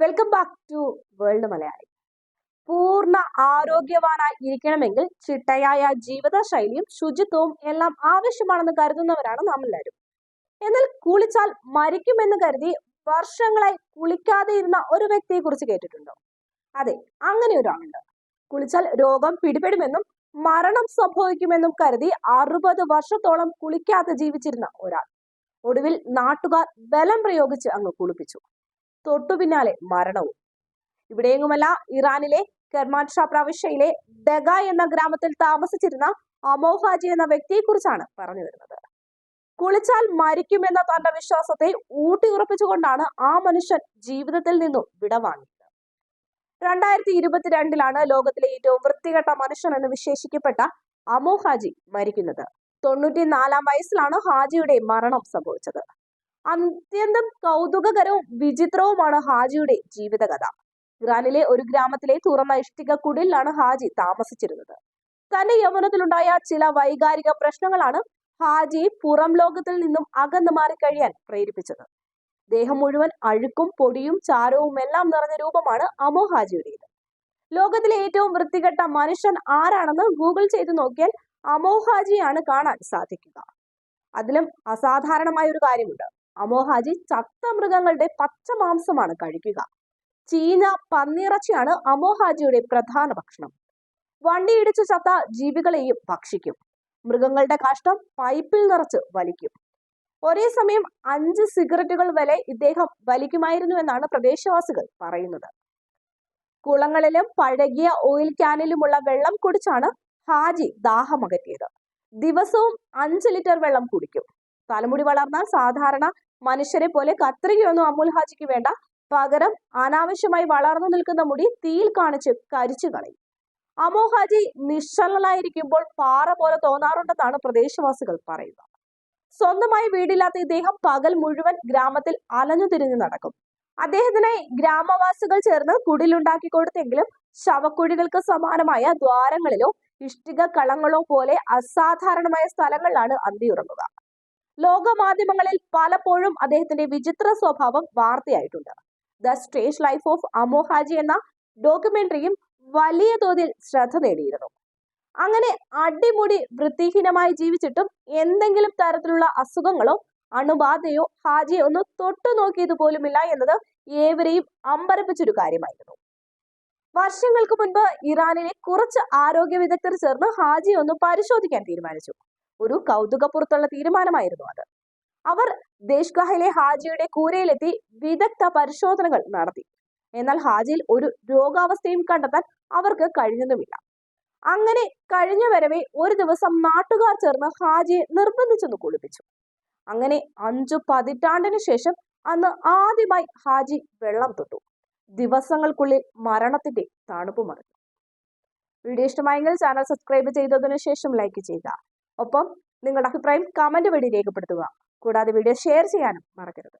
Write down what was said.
Welcome back to world Malayali പൂർണ ആരോഗ്യവാനായി ഇരിക്കണമെങ്കിൽ ചിട്ടയായ ജീവിതശൈലിയും ശുചിത്വവും എല്ലാം ആവശ്യമാണെന്ന് കരുതുന്നവരാണ് നാം എല്ലാവരും എന്നാൽ കുളിച്ചാൽ മരിക്കുമെന്ന് കരുതി വർഷങ്ങളായി കുളിക്കാതെ ഇരുന്ന ഒരു വ്യക്തിയെ കുറിച്ച് കേട്ടിട്ടുണ്ടോ? അതെ അങ്ങനെ ഒരാളുണ്ട്. കുളിച്ചാൽ രോഗം പിടിപെടുമെന്നും മരണം സംഭവിക്കുമെന്നും കരുതി അറുപത് വർഷത്തോളം കുളിക്കാതെ ജീവിച്ചിരുന്ന ഒരാൾ. ഒടുവിൽ നാട്ടുകാർ ബലം പ്രയോഗിച്ച് അങ്ങ് കുളിപ്പിച്ചു. തൊട്ടു പിന്നാലെ മരണവും. ഇവിടെയെങ്ങുമല്ല ഇറാനിലെ കെർമാൻഷാ പ്രവിശ്യയിലെ ദഗ എന്ന ഗ്രാമത്തിൽ താമസിച്ചിരുന്ന അമോഹാജി എന്ന വ്യക്തിയെക്കുറിച്ചാണ് പറഞ്ഞു വരുന്നത്. കുളിച്ചാൽ മരിക്കുമെന്ന തന്റെ വിശ്വാസത്തെ ഊട്ടിയുറപ്പിച്ചുകൊണ്ടാണ് ആ മനുഷ്യൻ ജീവിതത്തിൽ നിന്നും വിടവാങ്ങിയത് രണ്ടായിരത്തി ഇരുപത്തിരണ്ടിലാണ് ലോകത്തിലെ ഏറ്റവും വൃത്തികെട്ട മനുഷ്യൻ എന്ന് വിശേഷിക്കപ്പെട്ട അമോഹാജി മരിക്കുന്നത്. തൊണ്ണൂറ്റിനാലാം വയസ്സിലാണ് ഹാജിയുടെ മരണം സംഭവിച്ചത്. അത്യന്തം കൗതുകകരവും വിചിത്രവുമാണ് ഹാജിയുടെ ജീവിതകഥ. ഇറാനിലെ ഒരു ഗ്രാമത്തിലെ തുറന്ന ഇഷ്ടിക കുടിലാണ് ഹാജി താമസിച്ചിരുന്നത്. തന്റെ യൗവനത്തിലുണ്ടായ ചില വൈകാരിക പ്രശ്നങ്ങളാണ് ഹാജി പുറം ലോകത്തിൽ നിന്നും അകന്നു മാറി കഴിയാൻ പ്രേരിപ്പിച്ചത്. ദേഹം മുഴുവൻ അഴുക്കും പൊടിയും ചാരവും എല്ലാം നിറഞ്ഞ രൂപമാണ് അമോ ഹാജിയുടേത്. ലോകത്തിലെ ഏറ്റവും വൃത്തികെട്ട മനുഷ്യൻ ആരാണെന്ന് ഗൂഗിൾ ചെയ്തു നോക്കിയാൽ അമോ ഹാജിയാണ് കാണാൻ സാധിക്കുക. അതിലും അസാധാരണമായ ഒരു കാര്യമുണ്ട്. അമോഹാജി ചത്ത മൃഗങ്ങളുടെ പച്ച മാംസമാണ് കഴിക്കുക. ചീന പന്നിയിറച്ചിയാണ് അമോഹാജിയുടെ പ്രധാന ഭക്ഷണം. വണ്ടി ഇടിച്ചു ചത്ത ജീവികളെയും ഭക്ഷിക്കും. മൃഗങ്ങളുടെ കാഷ്ടം പൈപ്പിൽ നിറച്ച് വലിക്കും. ഒരേ സമയം അഞ്ച് സിഗരറ്റുകൾ വരെ ഇദ്ദേഹം വലിക്കുമായിരുന്നു എന്നാണ് പ്രദേശവാസികൾ പറയുന്നത്. കുളങ്ങളിലും പഴകിയ ഓയിൽ ക്യാനിലുമുള്ള വെള്ളം കുടിച്ചാണ് ഹാജി ദാഹമകറ്റിയത്. ദിവസവും അഞ്ച് ലിറ്റർ വെള്ളം കുടിക്കും. തലമുടി വളർന്നാൽ സാധാരണ മനുഷ്യരെ പോലെ കത്രികയൊന്നും അമുൽ ഹാജിക്ക് വേണ്ട. പകരം അനാവശ്യമായി വളർന്നു നിൽക്കുന്ന മുടി തീയിൽ കാണിച്ച് കരിച്ചു കളയും. അമോ ഹാജി നിശ്ചലനായിരിക്കുമ്പോൾ പാറ പോലെ തോന്നാറുണ്ടെന്നാണ് പ്രദേശവാസികൾ പറയുന്നത്. സ്വന്തമായി വീടില്ലാത്ത ഇദ്ദേഹം പകൽ മുഴുവൻ ഗ്രാമത്തിൽ അലഞ്ഞു തിരിഞ്ഞു നടക്കും. അദ്ദേഹത്തിനായി ഗ്രാമവാസികൾ ചേർന്ന് കുടിലുണ്ടാക്കി കൊടുത്തെങ്കിലും ശവക്കുഴികൾക്ക് സമാനമായ ദ്വാരങ്ങളിലോ ഇഷ്ടിക കളങ്ങളോ പോലെ അസാധാരണമായ സ്ഥലങ്ങളിലാണ് അന്തിയുറങ്ങുക. ലോകമാധ്യമങ്ങളിൽ പലപ്പോഴും അദ്ദേഹത്തിന്റെ വിചിത്ര സ്വഭാവം വാർത്തയായിട്ടുണ്ട്. The stage life of Amou Haji എന്ന ഡോക്യുമെന്ററിയും വലിയ തോതിൽ ശ്രദ്ധ നേടിയിരുന്നു. അങ്ങനെ അടിമുടി വൃത്തിഹീനമായി ജീവിച്ചിട്ടും എന്തെങ്കിലും തരത്തിലുള്ള അസുഖങ്ങളോ അണുബാധയോ ഹാജിയെ ഒന്ന് തൊട്ടു നോക്കിയത് പോലുമില്ല എന്നത് ഏവരെയും അമ്പരപ്പിച്ചൊരു കാര്യമായിരുന്നു. വർഷങ്ങൾക്ക് മുൻപ് ഇറാനിലെ കുറച്ച് ആരോഗ്യ വിദഗ്ധർ ചേർന്ന് ഹാജിയെ ഒന്ന് പരിശോധിക്കാൻ തീരുമാനിച്ചു. ഒരു കൗതുകപ്പുറത്തുള്ള തീരുമാനമായിരുന്നു അത്. അവർ ദേശ്ഗാഹിലെ ഹാജിയുടെ കൂരയിലെത്തി വിദഗ്ധ പരിശോധനകൾ നടത്തി. എന്നാൽ ഹാജിയിൽ ഒരു രോഗാവസ്ഥയും കണ്ടെത്താൻ അവർക്ക് കഴിഞ്ഞതുമില്ല. അങ്ങനെ കഴിഞ്ഞ വരവേ ഒരു ദിവസം നാട്ടുകാർ ചേർന്ന് ഹാജിയെ നിർബന്ധിച്ചൊന്ന് കുളിപ്പിച്ചു. അങ്ങനെ അഞ്ചു പതിറ്റാണ്ടിനു ശേഷം അന്ന് ആദ്യമായി ഹാജി വെള്ളം തൊട്ടു. ദിവസങ്ങൾക്കുള്ളിൽ മരണത്തിന്റെ തണുപ്പ് മറിഞ്ഞു. വീഡിയോ ഇഷ്ടമായെങ്കിൽ ചാനൽ സബ്സ്ക്രൈബ് ചെയ്തതിനു ശേഷം ലൈക്ക് ചെയ്യുക. ഒപ്പം നിങ്ങളുടെ അഭിപ്രായം കമന്റ് വഴി രേഖപ്പെടുത്തുക. കൂടാതെ വീഡിയോ ഷെയർ ചെയ്യാനും മറക്കരുത്.